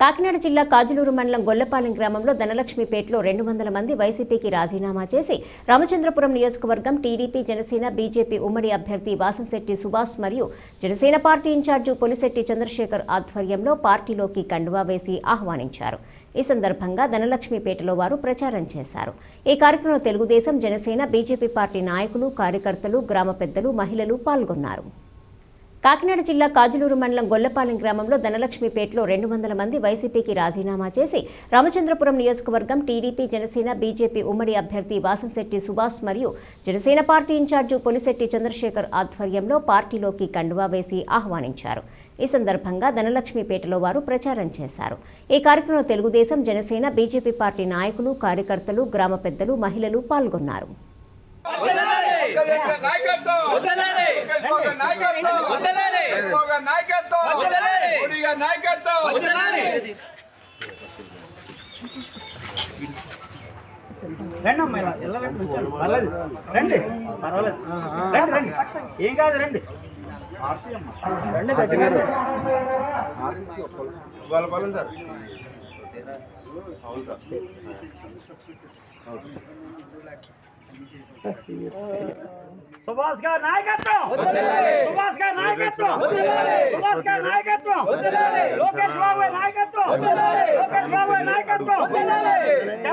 కాకినాడ జిల్లా కాజులూరు మండలం గొల్లపాలెం గ్రామంలో ధనలక్ష్మిపేటలో రెండు వందల మంది వైసీపీకి రాజీనామా చేసి రామచంద్రపురం నియోజకవర్గం టీడీపీ జనసేన బీజేపీ ఉమ్మడి అభ్యర్థి వాసంశెట్టి సుభాష్ మరియు జనసేన పార్టీ ఇన్ఛార్జి పొలిశెట్టి చంద్రశేఖర్ ఆధ్వర్యంలో పార్టీలోకి కండువా వేసి ఆహ్వానించారు. ఈ సందర్భంగా ధనలక్ష్మిపేటలో వారు ప్రచారం చేశారు. ఈ కార్యక్రమంలో తెలుగుదేశం జనసేన బీజేపీ పార్టీ నాయకులు కార్యకర్తలు గ్రామ పెద్దలు మహిళలు పాల్గొన్నారు. కాకినాడ జిల్లా కాజులూరు మండలం గొల్లపాలెం గ్రామంలో ధనలక్ష్మిపేటలో రెండు వందల మంది వైసీపీకి రాజీనామా చేసి రామచంద్రపురం నియోజకవర్గం టీడీపీ జనసేన బీజేపీ ఉమ్మడి అభ్యర్థి వాసంశెట్టి సుభాష్ మరియు జనసేన పార్టీ ఇన్ఛార్జి పొలిశెట్టి చంద్రశేఖర్ ఆధ్వర్యంలో పార్టీలోకి కండువా వేసి ఆహ్వానించారు. ఈ సందర్భంగా ధనలక్ష్మిపేటలో వారు ప్రచారం చేశారు. ఈ కార్యక్రమంలో తెలుగుదేశం జనసేన బీజేపీ పార్టీ నాయకులు కార్యకర్తలు గ్రామ పెద్దలు మహిళలు పాల్గొన్నారు. రండి అమ్మా ఇలా. ఇలా రండి కూర్చోండి. పర్లేదు. రండి. పర్వాలేదు. రండి రండి. ఏం కాదు రండి. రండి గట్టిగా రండి. సుభాష్ గారి నాయకత్వం సుభాష్ గారి నాయకత్వం సుభాష్ గారి నాయకత్వం లోకేష్ బాబు గారి నాయకత్వం లోకేష్ బాబు గారి నాయకత్వం చంద్రబాబు గారి నాయకత్వం